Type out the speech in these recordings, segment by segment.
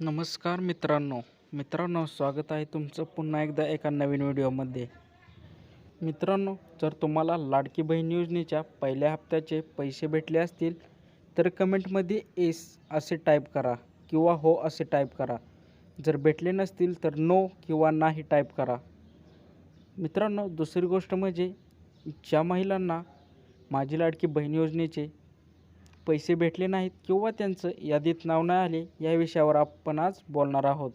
नमस्कार मित्रांनो. मित्रांनो स्वागत आहे तुमचं पुन्हा एकदा एका नवीन व्हिडिओमध्ये. मित्रांनो जर तुम्हाला लाडकी बहीण योजनेच्या पहिल्या हप्त्याचे पैसे भेटले असतील तर कमेंटमध्ये एस असे टाईप करा किंवा हो असे टाईप करा. जर भेटले नसतील तर नो किंवा नाही टाईप करा. मित्रांनो दुसरी गोष्ट म्हणजे ज्या महिलांना माझी लाडकी बहीण योजनेचे पैसे भेटले नाहीत किंवा त्यांचं यादीत नाव नाही आले या विषयावर आपण आज बोलणार आहोत.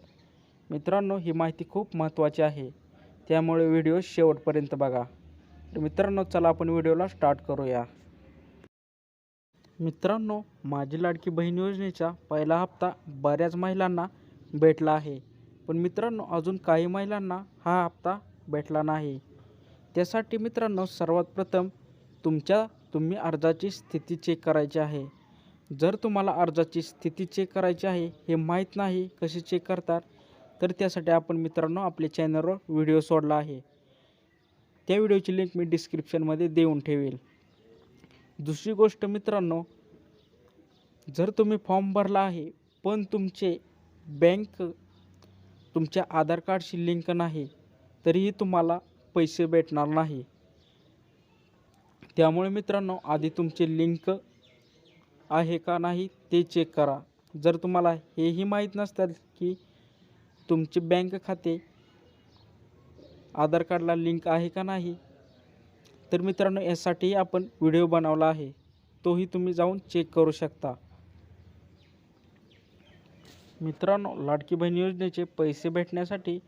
मित्रांनो ही माहिती खूप महत्त्वाची आहे. त्यामुळे व्हिडिओ शेवटपर्यंत बघा. तर मित्रांनो चला आपण व्हिडिओला स्टार्ट करूया. मित्रांनो माझी लाडकी बहीण योजनेचा पहिला हप्ता बऱ्याच महिलांना भेटला आहे. पण मित्रांनो अजून काही महिलांना हा हप्ता भेटला नाही. त्यासाठी मित्रांनो सर्वात प्रथम तुमच्या तुम्ही अर्जाची स्थिती चेक करायची आहे. जर तुम्हाला अर्जाची स्थिती चेक करायची आहे हे माहीत नाही कशी चेक करतात तर त्यासाठी आपण मित्रांनो आपल्या चॅनलवर व्हिडिओ सोडला आहे. त्या व्हिडिओची लिंक मी डिस्क्रिप्शनमध्ये देऊन ठेवेल. दुसरी गोष्ट मित्रांनो जर तुम्ही फॉर्म भरला आहे पण तुमचे बँक तुमच्या आधार कार्डशी लिंक नाही तरीही तुम्हाला पैसे भेटणार नाही. त्यामुळे मित्रांनो आधी तुमचे लिंक आहे का नाही ते चेक करा. जर तुम्हाला हेही माहीत नसतात की तुमचे बँक खाते आधार कार्डला लिंक आहे का नाही तर मित्रांनो यासाठी आपण व्हिडिओ बनवला आहे. तोही तुम्ही जाऊन चेक करू शकता. मित्रांनो लाडकी बहीण योजनेचे पैसे भेटण्यासाठी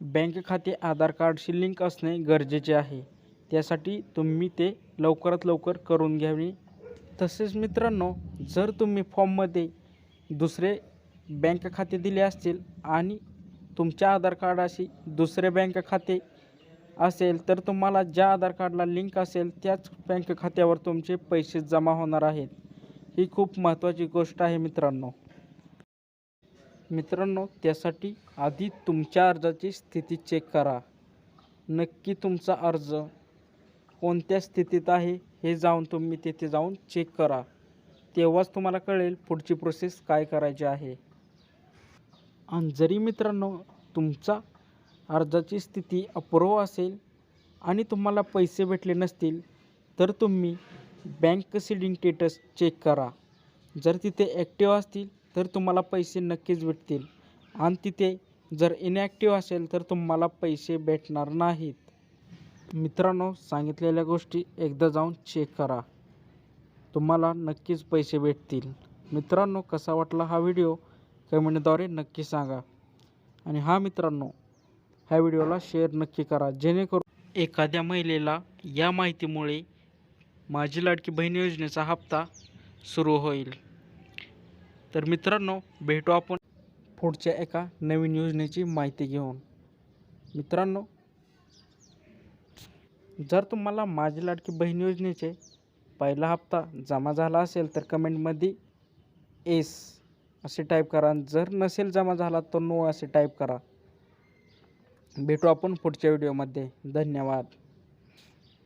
बँक खाते आधार कार्डशी लिंक असणे गरजेचे आहे. त्यासाठी तुम्ही ते लवकरात लवकर करून घ्यावे तसेच मित्रांनो जर तुम्ही फॉर्ममध्ये दुसरे बँक खाते दिले असतील आणि तुमच्या आधार कार्डाशी दुसरे बँक खाते असेल तर तुम्हाला ज्या आधार कार्डला लिंक असेल त्याच बँक खात्यावर तुमचे पैसे जमा होणार आहेत. ही खूप महत्त्वाची गोष्ट आहे मित्रांनो. मित्रांनो त्यासाठी आधी तुमच्या अर्जाची स्थिती चेक करा. नक्की तुमचा अर्ज कोणत्या स्थितीत आहे हे जाऊन तुम्ही तिथे जाऊन चेक करा. तेव्हाच तुम्हाला कळेल पुढची प्रोसेस काय करायची आहे. आणि जरी मित्रांनो तुमचा अर्जाची स्थिती अपूर्व असेल आणि तुम्हाला पैसे भेटले नसतील तर तुम्ही बँक सिडिंग स्टेटस चेक करा. जर तिथे ॲक्टिव्ह असतील तर तुम्हाला पैसे नक्कीच भेटतील. आणि तिथे जर इनॲक्टिव्ह असेल तर तुम्हाला पैसे भेटणार नाहीत. मित्रांनो सांगितलेल्या गोष्टी एकदा जाऊन चेक करा. तुम्हाला नक्कीच पैसे भेटतील. मित्रांनो कसा वाटला हा व्हिडिओ कमेंटद्वारे नक्की सांगा. आणि हा मित्रांनो ह्या व्हिडिओला शेअर नक्की करा. जेणेकरून एखाद्या महिलेला या माहितीमुळे माझी लाडकी बहीण योजनेचा हप्ता सुरू होईल. तर मित्रांनो भेटू आपण पुढच्या एका नवीन योजनेची माहिती घेऊन. मित्रांनो जर तुम्हाला माझी लाडकी बहीण योजनेचे पहिला हप्ता जमा झाला असेल तर कमेंटमध्ये एस असे टाईप करा. आणि जर नसेल जमा झाला तर नो असे टाईप करा. भेटू आपण पुढच्या व्हिडिओमध्ये धन्यवाद.